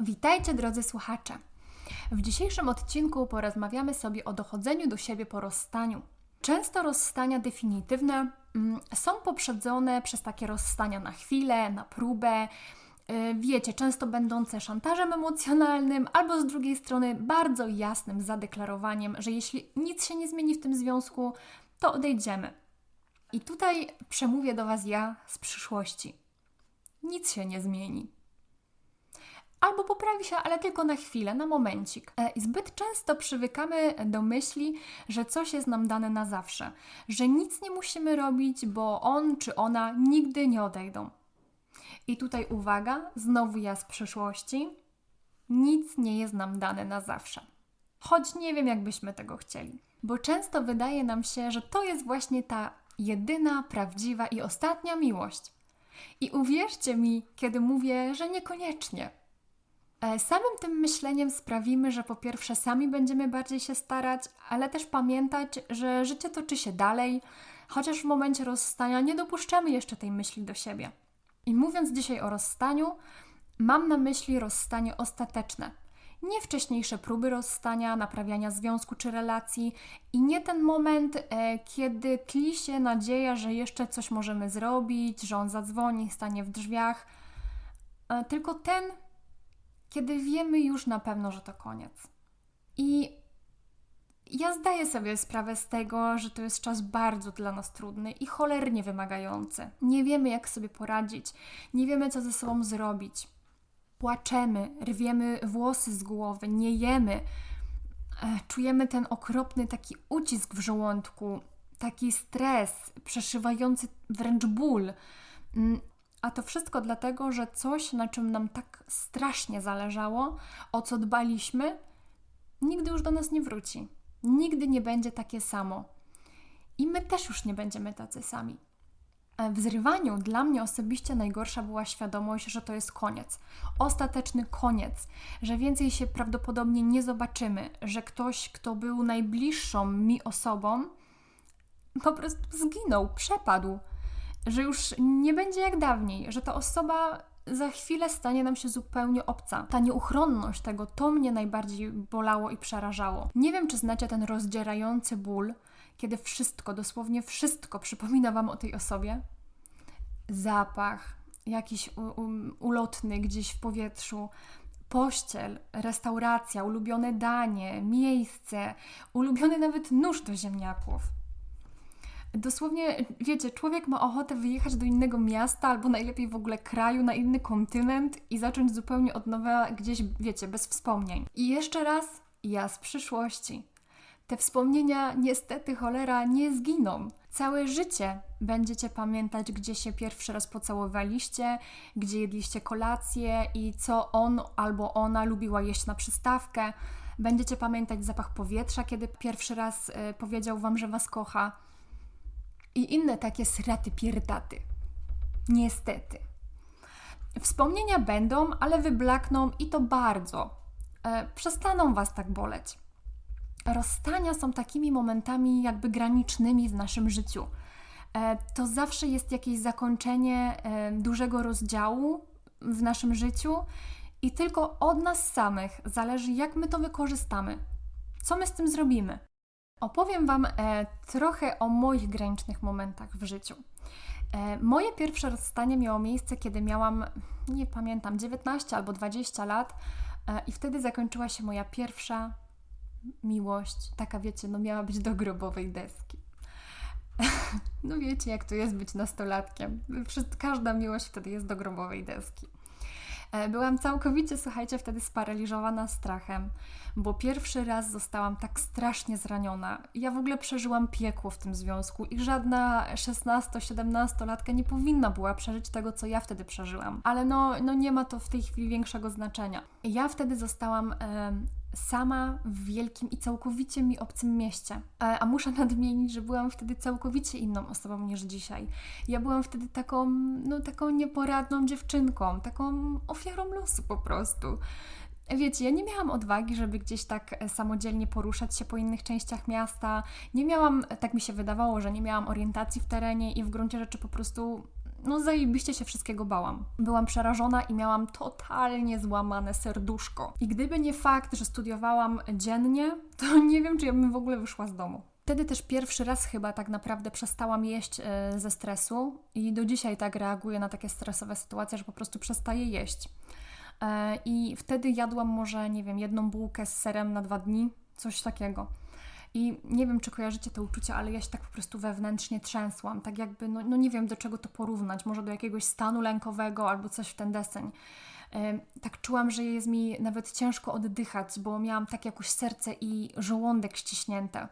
Witajcie drodzy słuchacze. W dzisiejszym odcinku porozmawiamy sobie o dochodzeniu do siebie po rozstaniu. Często rozstania definitywne mm, są poprzedzone przez takie rozstania na chwilę, na próbę, yy, wiecie, często będące szantażem emocjonalnym, albo z drugiej strony bardzo jasnym zadeklarowaniem, że jeśli nic się nie zmieni w tym związku, to odejdziemy. I tutaj przemówię do Was ja z przyszłości. Nic się nie zmieni albo poprawi się, ale tylko na chwilę, na momencik. E, I zbyt często przywykamy do myśli, że coś jest nam dane na zawsze, że nic nie musimy robić, bo on czy ona nigdy nie odejdą. I tutaj uwaga, znowu ja z przeszłości. Nic nie jest nam dane na zawsze. Choć nie wiem, jakbyśmy tego chcieli. Bo często wydaje nam się, że to jest właśnie ta jedyna, prawdziwa i ostatnia miłość. I uwierzcie mi, kiedy mówię, że niekoniecznie. E, samym tym myśleniem sprawimy, że po pierwsze sami będziemy bardziej się starać, ale też pamiętać, że życie toczy się dalej, chociaż w momencie rozstania nie dopuszczamy jeszcze tej myśli do siebie. I mówiąc dzisiaj o rozstaniu, mam na myśli rozstanie ostateczne. Nie wcześniejsze próby rozstania, naprawiania związku czy relacji i nie ten moment, e, kiedy tli się nadzieja, że jeszcze coś możemy zrobić, że on zadzwoni, stanie w drzwiach, e, tylko ten, kiedy wiemy już na pewno, że to koniec. I ja zdaję sobie sprawę z tego, że to jest czas bardzo dla nas trudny i cholernie wymagający. Nie wiemy, jak sobie poradzić, nie wiemy, co ze sobą zrobić. Płaczemy, rwiemy włosy z głowy, nie jemy. Czujemy ten okropny taki ucisk w żołądku, taki stres, przeszywający wręcz ból. A to wszystko dlatego, że coś, na czym nam tak strasznie zależało, o co dbaliśmy, nigdy już do nas nie wróci. Nigdy nie będzie takie samo. I my też już nie będziemy tacy sami. E, w zrywaniu dla mnie osobiście najgorsza była świadomość, że to jest koniec. Ostateczny koniec, że więcej się prawdopodobnie nie zobaczymy, że ktoś, kto był najbliższą mi osobą, po prostu zginął, przepadł że już nie będzie jak dawniej, że ta osoba za chwilę stanie nam się zupełnie obca. Ta nieuchronność tego, to mnie najbardziej bolało i przerażało. Nie wiem, czy znacie ten rozdzierający ból, kiedy wszystko, dosłownie wszystko przypomina Wam o tej osobie. Zapach, jakiś ulotny gdzieś w powietrzu, pościel, restauracja, ulubione danie, miejsce, ulubiony nawet nóż do ziemniaków. Dosłownie, wiecie, człowiek ma ochotę wyjechać do innego miasta albo najlepiej w ogóle kraju, na inny kontynent i zacząć zupełnie od nowa gdzieś, wiecie, bez wspomnień. I jeszcze raz, ja z przyszłości. Te wspomnienia niestety cholera nie zginą. Całe życie będziecie pamiętać, gdzie się pierwszy raz pocałowaliście, gdzie jedliście kolację i co on albo ona lubiła jeść na przystawkę. Będziecie pamiętać zapach powietrza, kiedy pierwszy raz y, powiedział wam, że was kocha i inne takie sraty pierdaty. Niestety. Wspomnienia będą, ale wyblakną i to bardzo. E, przestaną Was tak boleć. Rozstania są takimi momentami jakby granicznymi w naszym życiu. E, to zawsze jest jakieś zakończenie e, dużego rozdziału w naszym życiu i tylko od nas samych zależy, jak my to wykorzystamy. Co my z tym zrobimy? Opowiem Wam e, trochę o moich granicznych momentach w życiu. E, moje pierwsze rozstanie miało miejsce, kiedy miałam, nie pamiętam, 19 albo 20 lat, e, i wtedy zakończyła się moja pierwsza miłość. Taka, wiecie, no miała być do grobowej deski. No wiecie, jak to jest być nastolatkiem. Każda miłość wtedy jest do grobowej deski. E, byłam całkowicie, słuchajcie, wtedy sparaliżowana strachem, bo pierwszy raz zostałam tak strasznie zraniona. Ja w ogóle przeżyłam piekło w tym związku i żadna 16-17-latka nie powinna była przeżyć tego, co ja wtedy przeżyłam. Ale no, no nie ma to w tej chwili większego znaczenia. Ja wtedy zostałam e, sama w wielkim i całkowicie mi obcym mieście. E, a muszę nadmienić, że byłam wtedy całkowicie inną osobą niż dzisiaj. Ja byłam wtedy taką, no taką nieporadną dziewczynką, taką ofiarą losu po prostu. Wiecie, ja nie miałam odwagi, żeby gdzieś tak e, samodzielnie poruszać się po innych częściach miasta. Nie miałam, tak mi się wydawało, że nie miałam orientacji w terenie i w gruncie rzeczy po prostu no zajebiście się wszystkiego bałam. Byłam przerażona i miałam totalnie złamane serduszko. I gdyby nie fakt, że studiowałam dziennie, to nie wiem, czy ja bym w ogóle wyszła z domu. Wtedy też pierwszy raz chyba tak naprawdę przestałam jeść e, ze stresu i do dzisiaj tak reaguję na takie stresowe sytuacje, że po prostu przestaję jeść. E, I wtedy jadłam może, nie wiem, jedną bułkę z serem na dwa dni, coś takiego. I nie wiem, czy kojarzycie to uczucie, ale ja się tak po prostu wewnętrznie trzęsłam. Tak jakby, no, no nie wiem do czego to porównać. Może do jakiegoś stanu lękowego albo coś w ten deseń. Tak czułam, że jest mi nawet ciężko oddychać, bo miałam tak jakoś serce i żołądek ściśnięte.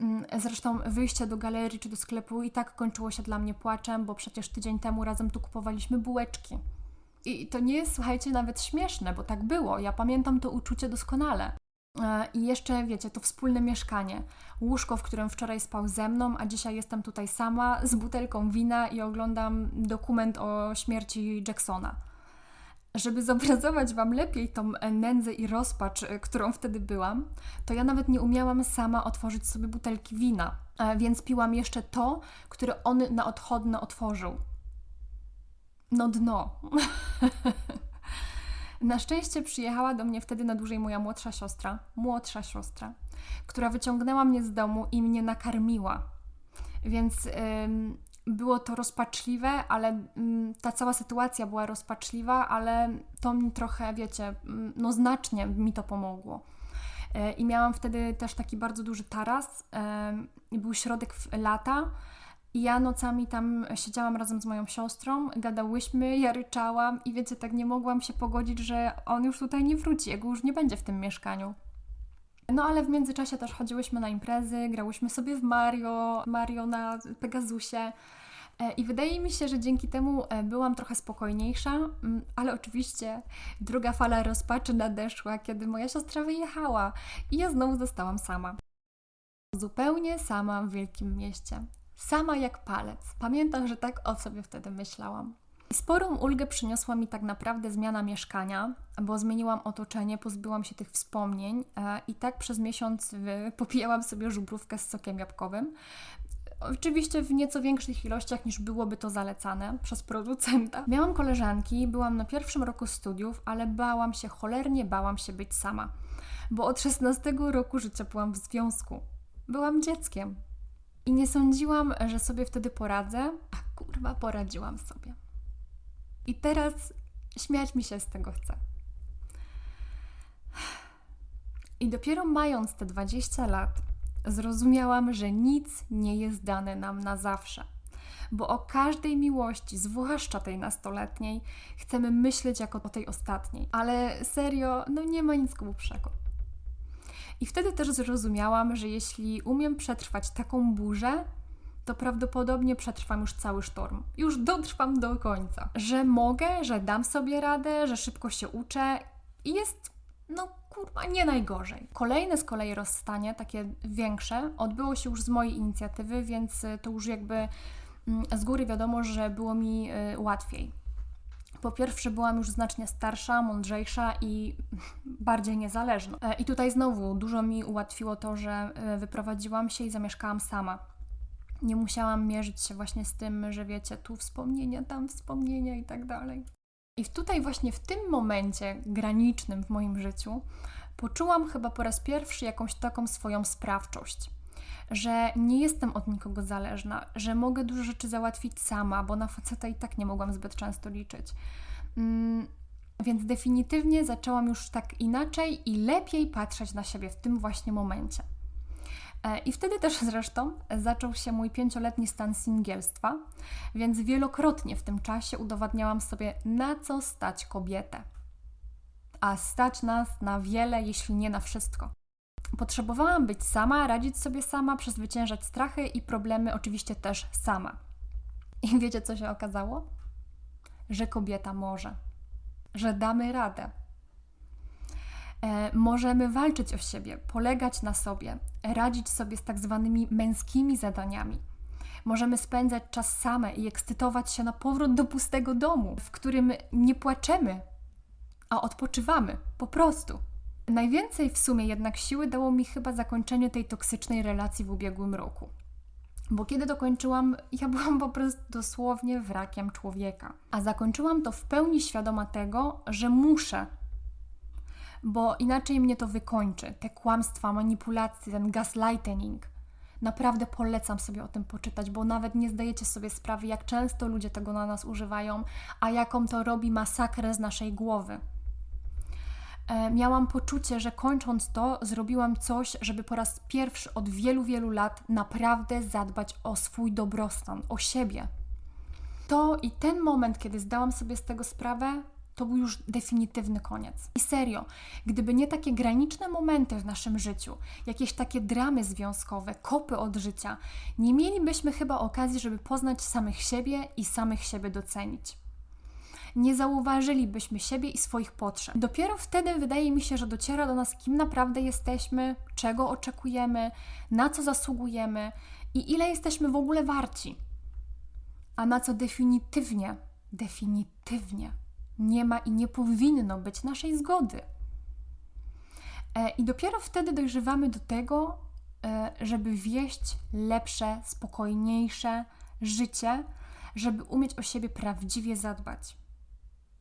Mm, Zresztą wyjście do galerii czy do sklepu i tak kończyło się dla mnie płaczem, bo przecież tydzień temu razem tu kupowaliśmy bułeczki. I to nie jest, słuchajcie, nawet śmieszne, bo tak było. Ja pamiętam to uczucie doskonale. E, I jeszcze, wiecie, to wspólne mieszkanie. Łóżko, w którym wczoraj spał ze mną, a dzisiaj jestem tutaj sama z butelką wina i oglądam dokument o śmierci Jacksona. Żeby zobrazować Wam lepiej tą nędzę i rozpacz, e, którą wtedy byłam, to ja nawet nie umiałam sama otworzyć sobie butelki wina, e, więc piłam jeszcze to, które on na odchodne otworzył. No dno. Na szczęście przyjechała do mnie wtedy na dłużej moja młodsza siostra, młodsza siostra, która wyciągnęła mnie z domu i mnie nakarmiła. Więc ym, było to rozpaczliwe, ale ym, ta cała sytuacja była rozpaczliwa, ale to mi trochę, wiecie, ym, no znacznie mi to pomogło. Y, I miałam wtedy też taki bardzo duży taras. y, Był środek lata. I ja nocami tam siedziałam razem z moją siostrą, gadałyśmy, ja ryczałam i wiecie, tak nie mogłam się pogodzić, że on już tutaj nie wróci, jego już nie będzie w tym mieszkaniu. No ale w międzyczasie też chodziłyśmy na imprezy, grałyśmy sobie w Mario, Mario na Pegasusie. E, I wydaje mi się, że dzięki temu e, byłam trochę spokojniejsza, mm, ale oczywiście druga fala rozpaczy nadeszła, kiedy moja siostra wyjechała i ja znowu zostałam sama. Zupełnie sama w wielkim mieście. Sama jak palec. Pamiętam, że tak o sobie wtedy myślałam. I Sporą ulgę przyniosła mi tak naprawdę zmiana mieszkania, bo zmieniłam otoczenie, pozbyłam się tych wspomnień e, i tak przez miesiąc popijałam sobie żubrówkę z sokiem jabłkowym. Oczywiście w nieco większych ilościach niż byłoby to zalecane przez producenta. Miałam koleżanki, byłam na pierwszym roku studiów, ale bałam się, cholernie bałam się być sama, bo od 16 roku życia byłam w związku. Byłam dzieckiem, i nie sądziłam, że sobie wtedy poradzę, a kurwa poradziłam sobie. I teraz śmiać mi się z tego chce. I dopiero mając te 20 lat, zrozumiałam, że nic nie jest dane nam na zawsze. Bo o każdej miłości, zwłaszcza tej nastoletniej, chcemy myśleć jako o tej ostatniej. Ale serio, no nie ma nic głupszego. I wtedy też zrozumiałam, że jeśli umiem przetrwać taką burzę, to prawdopodobnie przetrwam już cały sztorm. Już dotrwam do końca. Że mogę, że dam sobie radę, że szybko się uczę i jest, no kurwa, nie najgorzej. Kolejne z kolei rozstanie, takie większe, odbyło się już z mojej inicjatywy, więc to już jakby mm, z góry wiadomo, że było mi y, łatwiej. Po pierwsze, byłam już znacznie starsza, mądrzejsza i bardziej niezależna. E, I tutaj znowu dużo mi ułatwiło to, że e, wyprowadziłam się i zamieszkałam sama. Nie musiałam mierzyć się właśnie z tym, że wiecie, tu wspomnienia, tam wspomnienia i tak dalej. I tutaj właśnie w tym momencie granicznym w moim życiu poczułam chyba po raz pierwszy jakąś taką swoją sprawczość że nie jestem od nikogo zależna, że mogę dużo rzeczy załatwić sama, bo na faceta i tak nie mogłam zbyt często liczyć. Mm, więc definitywnie zaczęłam już tak inaczej i lepiej patrzeć na siebie w tym właśnie momencie. E, I wtedy też zresztą zaczął się mój pięcioletni stan singielstwa, więc wielokrotnie w tym czasie udowadniałam sobie, na co stać kobietę. A stać nas na wiele, jeśli nie na wszystko. Potrzebowałam być sama, radzić sobie sama, przezwyciężać strachy i problemy oczywiście też sama. I wiecie, co się okazało? Że kobieta może, że damy radę. E, możemy walczyć o siebie, polegać na sobie, radzić sobie z tak zwanymi męskimi zadaniami. Możemy spędzać czas same i ekscytować się na powrót do pustego domu, w którym nie płaczemy, a odpoczywamy po prostu. Najwięcej w sumie jednak siły dało mi chyba zakończenie tej toksycznej relacji w ubiegłym roku. Bo kiedy dokończyłam, ja byłam po prostu dosłownie wrakiem człowieka. A zakończyłam to w pełni świadoma tego, że muszę. Bo inaczej mnie to wykończy. Te kłamstwa, manipulacje, ten gaslighting. Naprawdę polecam sobie o tym poczytać, bo nawet nie zdajecie sobie sprawy, jak często ludzie tego na nas używają, a jaką to robi masakrę z naszej głowy. E, miałam poczucie, że kończąc to, zrobiłam coś, żeby po raz pierwszy od wielu, wielu lat naprawdę zadbać o swój dobrostan, o siebie. To i ten moment, kiedy zdałam sobie z tego sprawę, to był już definitywny koniec. I serio, gdyby nie takie graniczne momenty w naszym życiu, jakieś takie dramy związkowe, kopy od życia, nie mielibyśmy chyba okazji, żeby poznać samych siebie i samych siebie docenić nie zauważylibyśmy siebie i swoich potrzeb. Dopiero wtedy wydaje mi się, że dociera do nas, kim naprawdę jesteśmy, czego oczekujemy, na co zasługujemy i ile jesteśmy w ogóle warci. A na co definitywnie, definitywnie nie ma i nie powinno być naszej zgody. E, I dopiero wtedy dojrzewamy do tego, e, żeby wieść lepsze, spokojniejsze życie, żeby umieć o siebie prawdziwie zadbać.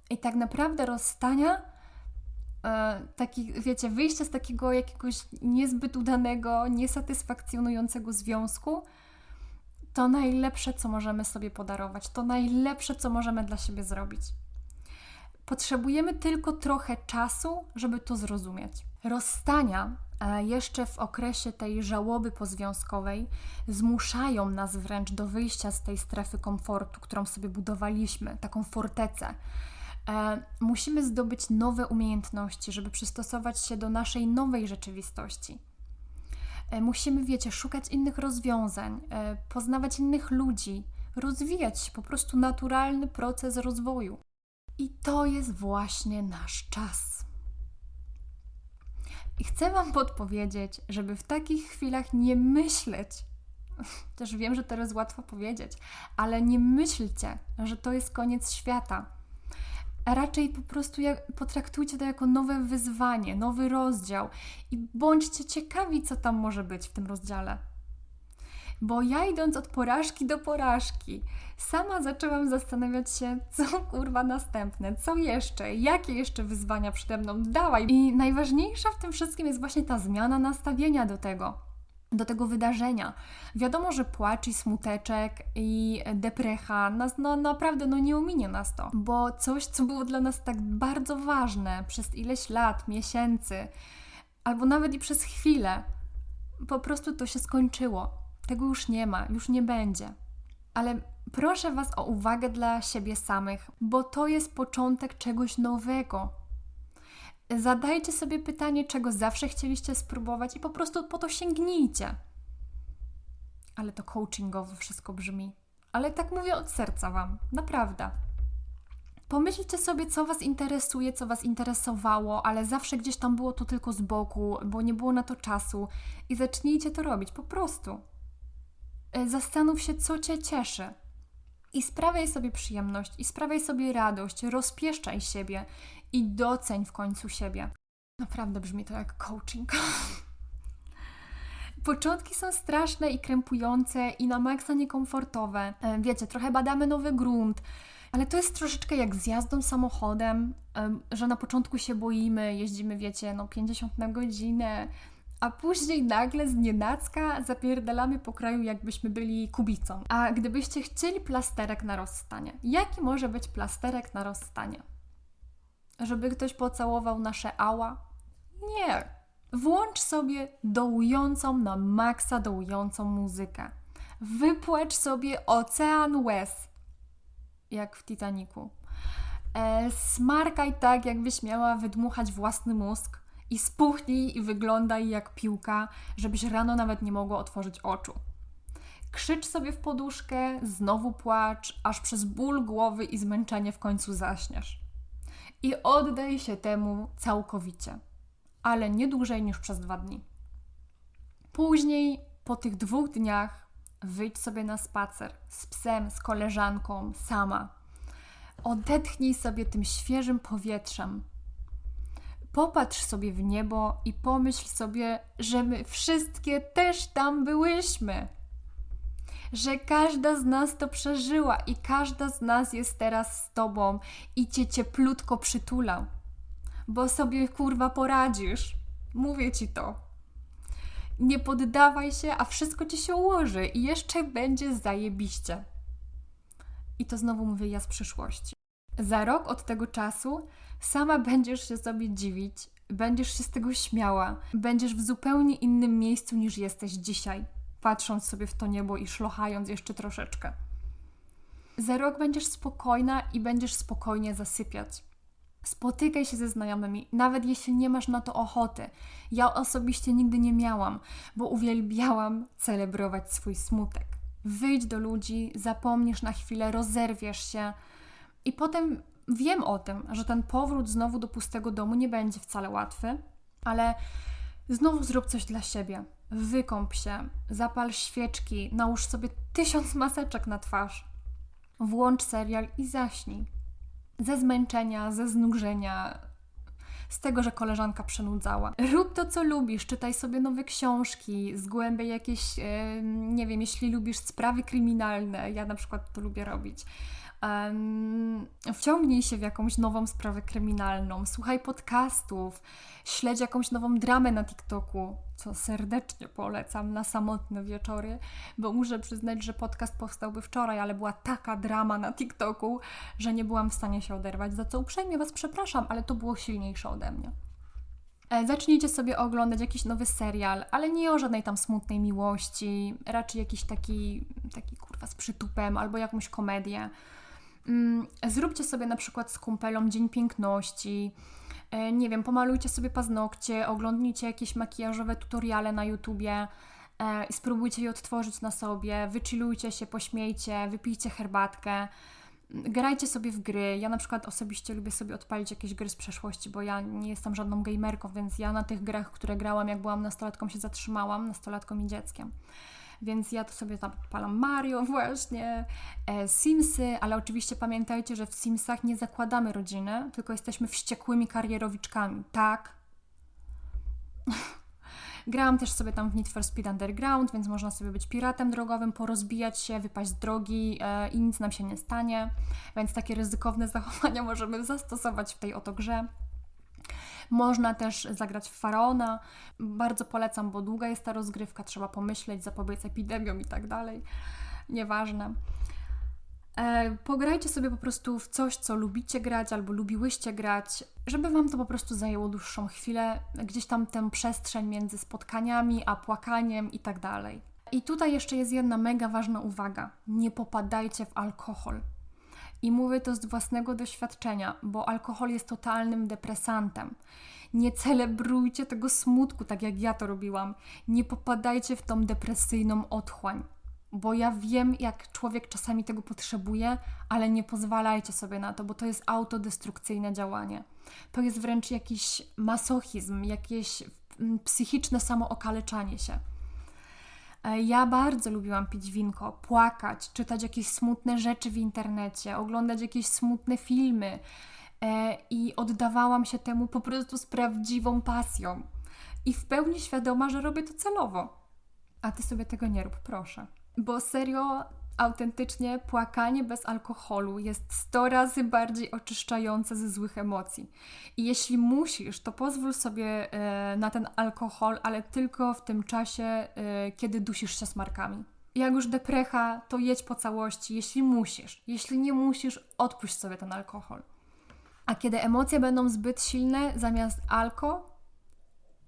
I tak naprawdę rozstania, e, taki, wiecie, wyjście z takiego jakiegoś niezbyt udanego, niesatysfakcjonującego związku, to najlepsze, co możemy sobie podarować, to najlepsze, co możemy dla siebie zrobić. Potrzebujemy tylko trochę czasu, żeby to zrozumieć. Rozstania, e, jeszcze w okresie tej żałoby pozwiązkowej, zmuszają nas wręcz do wyjścia z tej strefy komfortu, którą sobie budowaliśmy, taką fortecę. E, musimy zdobyć nowe umiejętności, żeby przystosować się do naszej nowej rzeczywistości. E, musimy, wiecie, szukać innych rozwiązań, e, poznawać innych ludzi, rozwijać się, po prostu naturalny proces rozwoju. I to jest właśnie nasz czas. I chcę Wam podpowiedzieć, żeby w takich chwilach nie myśleć, też wiem, że teraz łatwo powiedzieć, ale nie myślcie, że to jest koniec świata a raczej po prostu jak, potraktujcie to jako nowe wyzwanie, nowy rozdział i bądźcie ciekawi, co tam może być w tym rozdziale. Bo ja idąc od porażki do porażki, sama zaczęłam zastanawiać się, co kurwa następne, co jeszcze, jakie jeszcze wyzwania przede mną dałaj. I najważniejsza w tym wszystkim jest właśnie ta zmiana nastawienia do tego do tego wydarzenia. Wiadomo, że płacz i smuteczek i deprecha nas no, naprawdę no, nie ominie nas to, bo coś, co było dla nas tak bardzo ważne przez ileś lat, miesięcy, albo nawet i przez chwilę, po prostu to się skończyło. Tego już nie ma, już nie będzie. Ale proszę Was o uwagę dla siebie samych, bo to jest początek czegoś nowego, Zadajcie sobie pytanie, czego zawsze chcieliście spróbować i po prostu po to sięgnijcie. Ale to coachingowo wszystko brzmi. Ale tak mówię od serca Wam, naprawdę. Pomyślcie sobie, co Was interesuje, co Was interesowało, ale zawsze gdzieś tam było to tylko z boku, bo nie było na to czasu i zacznijcie to robić po prostu. E, zastanów się, co Cię cieszy. I sprawiaj sobie przyjemność, i sprawiaj sobie radość, rozpieszczaj siebie i doceń w końcu siebie. Naprawdę brzmi to jak coaching. Początki są straszne i krępujące i na maksa niekomfortowe. E, wiecie, trochę badamy nowy grunt, ale to jest troszeczkę jak z jazdą samochodem, że na początku się boimy, jeździmy, wiecie, no 50 na godzinę, a później nagle z nienacka zapierdalamy po kraju, jakbyśmy byli kubicą. A gdybyście chcieli plasterek na rozstanie, jaki może być plasterek na rozstanie? żeby ktoś pocałował nasze ała? Nie. Włącz sobie dołującą na maksa dołującą muzykę. Wypłacz sobie ocean łez, jak w Titaniku. E, smarkaj tak, jakbyś miała wydmuchać własny mózg i spuchnij i wyglądaj jak piłka, żebyś rano nawet nie mogła otworzyć oczu. Krzycz sobie w poduszkę, znowu płacz, aż przez ból głowy i zmęczenie w końcu zaśniesz i oddaj się temu całkowicie, ale nie dłużej niż przez dwa dni. Później, po tych dwóch dniach, wyjdź sobie na spacer z psem, z koleżanką, sama. Odetchnij sobie tym świeżym powietrzem. Popatrz sobie w niebo i pomyśl sobie, że my wszystkie też tam byłyśmy. że każda z nas to przeżyła i każda z nas jest teraz z tobą i cię cieplutko przytula, bo sobie kurwa poradzisz. Mówię ci to. Nie poddawaj się, a wszystko ci się ułoży i jeszcze będzie zajebiście. I to znowu mówię ja z przyszłości. Za rok od tego czasu sama będziesz się sobie dziwić, będziesz się z tego śmiała, będziesz w zupełnie innym miejscu niż jesteś dzisiaj, patrząc sobie w to niebo i szlochając jeszcze troszeczkę. Za rok będziesz spokojna i będziesz spokojnie zasypiać. Spotykaj się ze znajomymi, nawet jeśli nie masz na to ochoty. Ja osobiście nigdy nie miałam, bo uwielbiałam celebrować swój smutek. Wyjdź do ludzi, zapomnisz na chwilę, rozerwiesz się i potem wiem o tym, że ten powrót znowu do pustego domu nie będzie wcale łatwy, ale znowu zrób coś dla siebie. Wykąp się, zapal świeczki, nałóż sobie tysiąc maseczek na twarz. Włącz serial i zaśnij. Ze zmęczenia, ze znużenia, z tego, że koleżanka przenudzała. Rób to, co lubisz, czytaj sobie nowe książki, zgłębiaj jakieś, nie wiem, jeśli lubisz sprawy kryminalne, ja na przykład to lubię robić. Wciągnij się w jakąś nową sprawę kryminalną, słuchaj podcastów, śledź jakąś nową dramę na TikToku, co serdecznie polecam na samotne wieczory, bo muszę przyznać, że podcast powstałby wczoraj, ale była taka drama na TikToku, że nie byłam w stanie się oderwać, za co uprzejmie Was przepraszam, ale to było silniejsze ode mnie. E, zacznijcie sobie oglądać jakiś nowy serial, ale nie o żadnej tam smutnej miłości, raczej jakiś taki, taki kurwa z przytupem albo jakąś komedię. Mm, zróbcie sobie na przykład z kumpelą Dzień Piękności, e, nie wiem, pomalujcie sobie paznokcie, oglądnijcie jakieś makijażowe tutoriale na YouTubie e, i spróbujcie je odtworzyć na sobie, wychillujcie się, pośmiejcie, wypijcie herbatkę, grajcie sobie w gry. Ja na przykład osobiście lubię sobie odpalić jakieś gry z przeszłości, bo ja nie jestem żadną gamerką, więc ja na tych grach, które grałam, jak byłam nastolatką, się zatrzymałam, nastolatką i dzieckiem więc ja to sobie tam odpalam Mario właśnie, e, Simsy, ale oczywiście pamiętajcie, że w Simsach nie zakładamy rodziny, tylko jesteśmy wściekłymi karierowiczkami, tak? Grałam też sobie tam w Need for Speed Underground, więc można sobie być piratem drogowym, porozbijać się, wypaść z drogi e, i nic nam się nie stanie. Więc takie ryzykowne zachowania możemy zastosować w tej oto grze. Można też zagrać w faraona. Bardzo polecam, bo długa jest ta rozgrywka, trzeba pomyśleć, zapobiec epidemiom i tak dalej. Nieważne. E, pograjcie sobie po prostu w coś, co lubicie grać albo lubiłyście grać, żeby Wam to po prostu zajęło dłuższą chwilę, gdzieś tam tę przestrzeń między spotkaniami a płakaniem i tak dalej. I tutaj jeszcze jest jedna mega ważna uwaga: nie popadajcie w alkohol. I mówię to z własnego doświadczenia, bo alkohol jest totalnym depresantem. Nie celebrujcie tego smutku, tak jak ja to robiłam. Nie popadajcie w tą depresyjną otchłań, bo ja wiem, jak człowiek czasami tego potrzebuje, ale nie pozwalajcie sobie na to, bo to jest autodestrukcyjne działanie. To jest wręcz jakiś masochizm, jakieś mm, psychiczne samookaleczanie się. E, ja bardzo lubiłam pić winko, płakać, czytać jakieś smutne rzeczy w internecie, oglądać jakieś smutne filmy e, i oddawałam się temu po prostu z prawdziwą pasją. I w pełni świadoma, że robię to celowo. A ty sobie tego nie rób, proszę. Bo serio, autentycznie płakanie bez alkoholu jest 100 razy bardziej oczyszczające ze złych emocji. I jeśli musisz, to pozwól sobie e, na ten alkohol, ale tylko w tym czasie, e, kiedy dusisz się smarkami. Jak już deprecha, to jedź po całości, jeśli musisz. Jeśli nie musisz, odpuść sobie ten alkohol. A kiedy emocje będą zbyt silne, zamiast alko,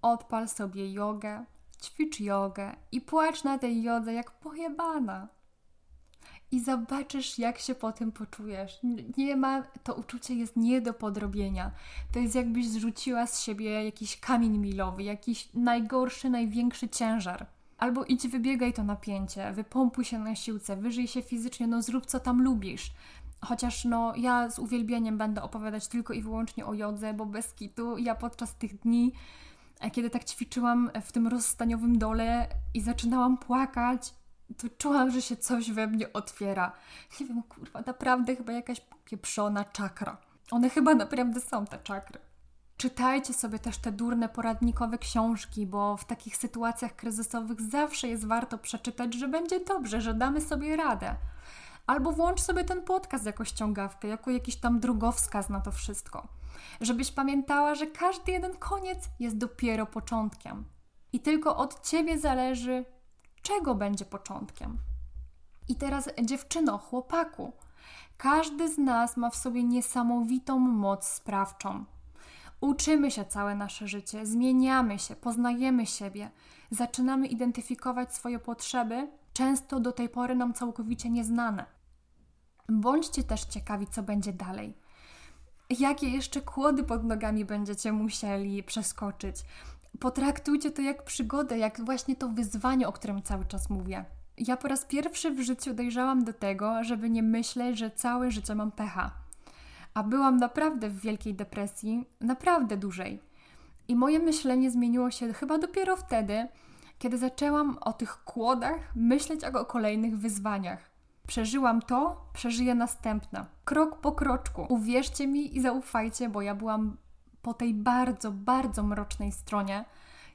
odpal sobie jogę, ćwicz jogę i płacz na tej jodze jak pojebana i zobaczysz, jak się po tym poczujesz. Nie ma, to uczucie jest nie do podrobienia. To jest jakbyś zrzuciła z siebie jakiś kamień milowy, jakiś najgorszy, największy ciężar. Albo idź wybiegaj to napięcie, wypompuj się na siłce, wyżyj się fizycznie, no zrób co tam lubisz. Chociaż no, ja z uwielbieniem będę opowiadać tylko i wyłącznie o jodze, bo bez kitu ja podczas tych dni, e, kiedy tak ćwiczyłam w tym rozstaniowym dole i zaczynałam płakać, to czułam, że się coś we mnie otwiera. Nie wiem, kurwa, naprawdę chyba jakaś pieprzona czakra. One chyba naprawdę są te czakry. Czytajcie sobie też te durne poradnikowe książki, bo w takich sytuacjach kryzysowych zawsze jest warto przeczytać, że będzie dobrze, że damy sobie radę. Albo włącz sobie ten podcast jako ściągawkę, jako jakiś tam drogowskaz na to wszystko. Żebyś pamiętała, że każdy jeden koniec jest dopiero początkiem. I tylko od ciebie zależy, czego będzie początkiem. I teraz, dziewczyno, chłopaku, każdy z nas ma w sobie niesamowitą moc sprawczą. Uczymy się całe nasze życie, zmieniamy się, poznajemy siebie, zaczynamy identyfikować swoje potrzeby, często do tej pory nam całkowicie nieznane. Bądźcie też ciekawi, co będzie dalej. Jakie jeszcze kłody pod nogami będziecie musieli przeskoczyć. Potraktujcie to jak przygodę, jak właśnie to wyzwanie, o którym cały czas mówię. Ja po raz pierwszy w życiu dojrzałam do tego, żeby nie myśleć, że całe życie mam pecha. A byłam naprawdę w wielkiej depresji, naprawdę dłużej. I moje myślenie zmieniło się chyba dopiero wtedy, kiedy zaczęłam o tych kłodach myśleć o kolejnych wyzwaniach. Przeżyłam to, przeżyję następne. Krok po kroczku. Uwierzcie mi i zaufajcie, bo ja byłam po tej bardzo, bardzo mrocznej stronie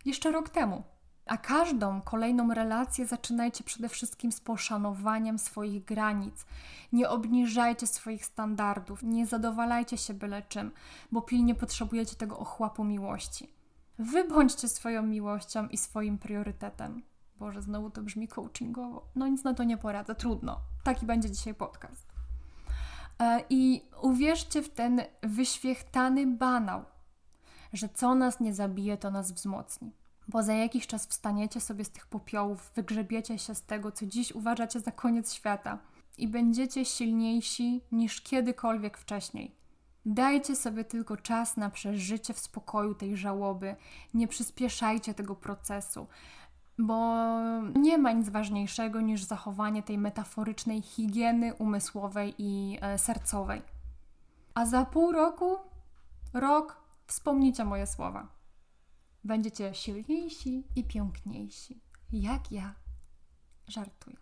jeszcze rok temu. A każdą kolejną relację zaczynajcie przede wszystkim z poszanowaniem swoich granic. Nie obniżajcie swoich standardów, nie zadowalajcie się byle czym, bo pilnie potrzebujecie tego ochłapu miłości. Wy bądźcie swoją miłością i swoim priorytetem. Boże, znowu to brzmi coachingowo. No nic na to nie poradzę, trudno. Taki będzie dzisiaj podcast. E, I uwierzcie w ten wyświechtany banał, że co nas nie zabije, to nas wzmocni. Bo za jakiś czas wstaniecie sobie z tych popiołów, wygrzebiecie się z tego, co dziś uważacie za koniec świata i będziecie silniejsi niż kiedykolwiek wcześniej. Dajcie sobie tylko czas na przeżycie w spokoju tej żałoby. Nie przyspieszajcie tego procesu, bo nie ma nic ważniejszego niż zachowanie tej metaforycznej higieny umysłowej i e, sercowej. A za pół roku, rok, wspomnijcie moje słowa. Będziecie silniejsi i piękniejsi, jak ja. Żartuję.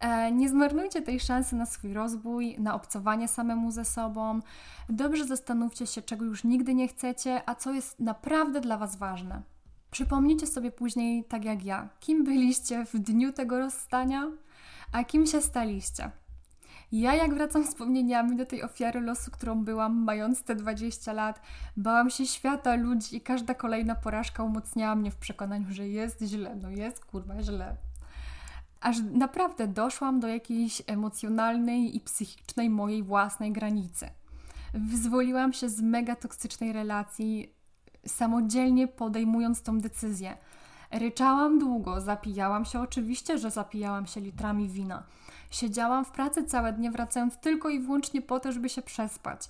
E, nie zmarnujcie tej szansy na swój rozwój, na obcowanie samemu ze sobą. Dobrze zastanówcie się, czego już nigdy nie chcecie, a co jest naprawdę dla Was ważne. Przypomnijcie sobie później, tak jak ja, kim byliście w dniu tego rozstania, a kim się staliście. Ja, jak wracam wspomnieniami do tej ofiary losu, którą byłam, mając te 20 lat, bałam się świata, ludzi i każda kolejna porażka umocniała mnie w przekonaniu, że jest źle, no jest kurwa źle. Aż naprawdę doszłam do jakiejś emocjonalnej i psychicznej mojej własnej granicy. Wyzwoliłam się z mega toksycznej relacji, samodzielnie podejmując tą decyzję. Ryczałam długo, zapijałam się, oczywiście, że zapijałam się litrami wina. Siedziałam w pracy całe dnie, wracając tylko i wyłącznie po to, żeby się przespać.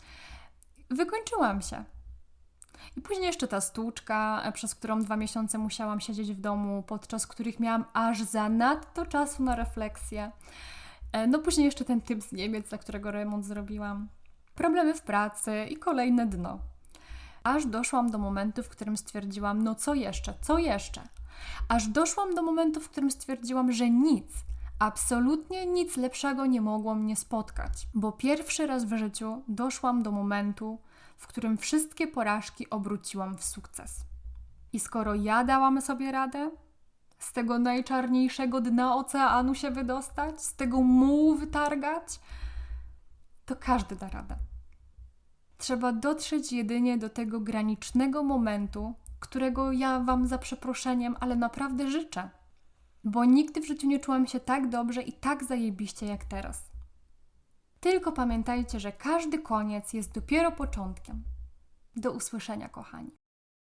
Wykończyłam się. I później jeszcze ta stłuczka, e, przez którą dwa miesiące musiałam siedzieć w domu, podczas których miałam aż zanadto czasu na refleksję. E, No później jeszcze ten typ z Niemiec, za którego remont zrobiłam. Problemy w pracy i kolejne dno. Aż doszłam do momentu, w którym stwierdziłam, no co jeszcze, co jeszcze? Aż doszłam do momentu, w którym stwierdziłam, że nic, absolutnie nic lepszego nie mogło mnie spotkać, bo pierwszy raz w życiu doszłam do momentu, w którym wszystkie porażki obróciłam w sukces. I skoro ja dałam sobie radę, z tego najczarniejszego dna oceanu się wydostać, z tego mułu wytargać, to każdy da radę. Trzeba dotrzeć jedynie do tego granicznego momentu, którego ja Wam za przeproszeniem, ale naprawdę życzę. Bo nigdy w życiu nie czułam się tak dobrze i tak zajebiście jak teraz. Tylko pamiętajcie, że każdy koniec jest dopiero początkiem. Do usłyszenia, kochani.